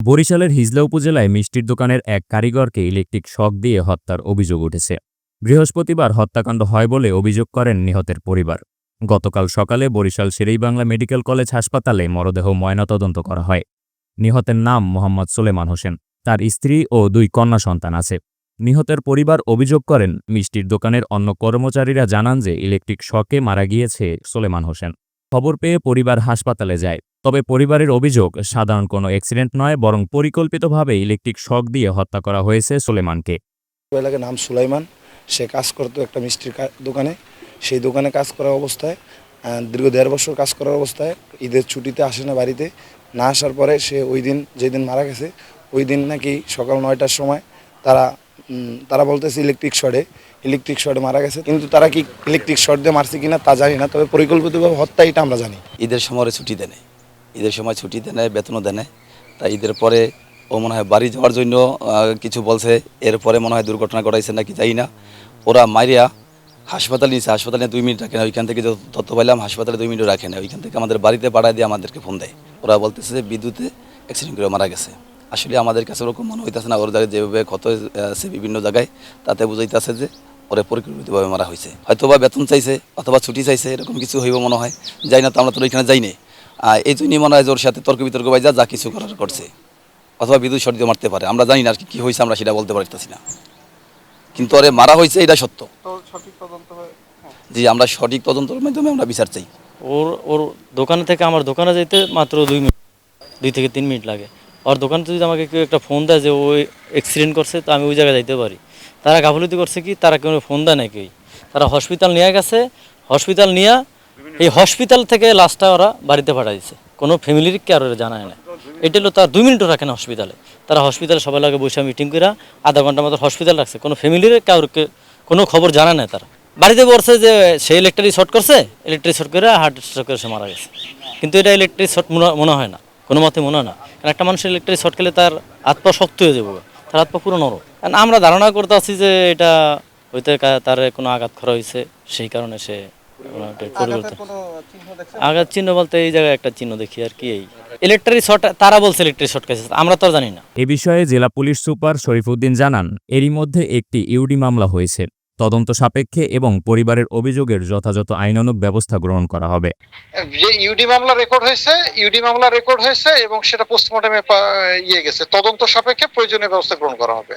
বরিশালের হিজলা উপজেলায় মিষ্টির দোকানের এক কারিগরকে ইলেকট্রিক শক দিয়ে হত্যার অভিযোগ উঠেছে। বৃহস্পতিবার হত্যাকাণ্ড হয় বলে অভিযোগ করেন নিহতের পরিবার। গতকাল সকালে বরিশাল শেরেইবাংলা মেডিকেল কলেজ হাসপাতালে মরদেহ ময়নাতদন্ত করা হয়। নিহতের নাম মোহাম্মদ সোলেমান হোসেন। তার স্ত্রী ও দুই কন্যা সন্তান আছে। নিহতের পরিবার অভিযোগ করেন, মিষ্টির দোকানের অন্য কর্মচারীরা জানান যে ইলেকট্রিক শকে মারা গিয়েছে সোলেমান হোসেন। খবর পেয়ে পরিবার হাসপাতালে যায়। তবে পরিবারের অভিযোগ সাধারণ কোনো অ্যাক্সিডেন্ট নয় বরং পরিকল্পিতভাবে ইলেকট্রিক শক দিয়ে হত্যা করা হয়েছে সোলেমানকে। এলাকার নাম সুলাইমান। সে কাজ করতো একটা মিষ্টির দোকানে। সেই দোকানে কাজ করা অবস্থায় দীর্ঘ দেড় বছর কাজ করার অবস্থায় ঈদের ছুটিতে আসে না বাড়িতে। না আসার পরে সে ওই দিন যেদিন মারা গেছে ওই দিন নাকি সকাল নয়টার সময় তারা তারা বলতেছে ইলেকট্রিক শর্টে ইলেকট্রিক শর্টে মারা গেছে। কিন্তু তারা কি ইলেকট্রিক শর্ট দিয়ে মারছে কিনা তা জানি না। তবে পরিকল্পিতভাবে হত্যা এটা আমরা জানি। ঈদের সময় ছুটি দেয় ঈদের সময় ছুটি দেয় নেয়, বেতনও দেয় নেয়। তাই ঈদের পরে ও মনে হয় বাড়ি যাওয়ার জন্য কিছু বলছে। এরপরে মনে হয় দুর্ঘটনা ঘটাইছে নাকি যাই না। ওরা মাইরিয়া হাসপাতালে নিয়েছে হাসপাতালে দুই মিনিট রাখে না। ওইখান থেকে যত তথ্য পাইলাম হাসপাতালে দুই মিনিট রাখে না। ওইখান থেকে আমাদের বাড়িতে পাঠায় দিয়ে আমাদেরকে ফোন দেয়। ওরা বলতেছে যে বিদ্যুতে অ্যাক্সিডেন্ট করে মারা গেছে। আসলে আমাদের কাছে ওরকম মনে হইতেছে না। ওর জায়গায় যেভাবে ক্ষত আছে বিভিন্ন জায়গায় তাতে বুঝাইতেছে যে ওরা পরিকল্পিতভাবে মারা হয়েছে। হয়তো বা বেতন চাইছে অথবা ছুটি চাইছে এরকম কিছু হইব মনে হয়। যাই না তো আমরা তো ওইখানে যাই নাই। আহ, এই জন্যই মনে হয় ওর সাথে তর্ক বিতর্ক বাইজা যা কিছু করার করছে। অথবা বিদ্যুৎ দিয়ে মারতে পারে। আমরা জানি না আর কি কী হয়েছে আমরা সেটা বলতে পারতেছি না। কিন্তু আরে মারা হয়েছে এটা সত্য। জি আমরা সঠিক তদন্তের মাধ্যমে আমরা বিচার চাই। ওর ওর দোকানে থেকে আমার দোকানে যেতে মাত্র দুই মিনিট দুই থেকে তিন মিনিট লাগে। ওর দোকানে যদি আমাকে কেউ একটা ফোন দেয় যে ওই অ্যাক্সিডেন্ট করছে তো আমি ওই জায়গায় যাইতে পারি। তারা গাফলতি করছে কি? তারা কেউ ফোন দেয় না কেউই। তারা হসপিটাল নিয়ে গেছে। হসপিটাল নিয়ে এই হসপিটাল থেকে লাস্টটা ওরা বাড়িতে পাঠাইছে। কোনো ফ্যামিলির কেউ জানায় না এটা হলো তার দুই মিনিটও রাখে না হসপিটালে তারা হসপিটালে সবাই লাগে বসে মিটিং করে আধা ঘণ্টা মতো হসপিটাল রাখছে। কোনো ফ্যামিলির কাউকে কোনো খবর জানা নেই তারা। বাড়িতে বলছে যে, সে ইলেকট্রিক শর্ট করছে ইলেকট্রিক শর্ট করে হার্ট স্ট্রোক করে সে মারা গেছে। কিন্তু এটা ইলেকট্রিক শর্ট মনে হয় না। কোনো মতে মনে হয় না। কারণ একটা মানুষের ইলেকট্রিক শর্ট খেলে তার পা শক্ত হয়ে যাবে। তার পা পুরো নরম। কারণ আমরা ধারণা করতে আছি যে এটা হইতে তার কোনো আঘাত করা হয়েছে। সেই কারণে সে আঘাত চিহ্ন বলতে এই জায়গায় একটা চিহ্ন দেখি আর কি এই। ইলেকট্রিক শর্ট তারা বলছে ইলেকট্রিক শর্ট খেয়েছে আমরা তো জানি না। এ বিষয়ে জেলা পুলিশ সুপার শরীফুদ্দিন জানান এরই মধ্যে একটি ইউডি মামলা হয়েছে। তদন্ত সাপেক্ষে এবং পরিবারের অভিযোগের যথাযথ আইনানুগ ব্যবস্থা গ্রহণ করা হবে। যে ইউডি মামলা রেকর্ড হয়েছে ইউডি মামলা রেকর্ড হয়েছে এবং সেটা পোস্টমর্টমে ইয়ে গেছে। তদন্ত সাপেক্ষে প্রয়োজনীয় ব্যবস্থা গ্রহণ করা হবে।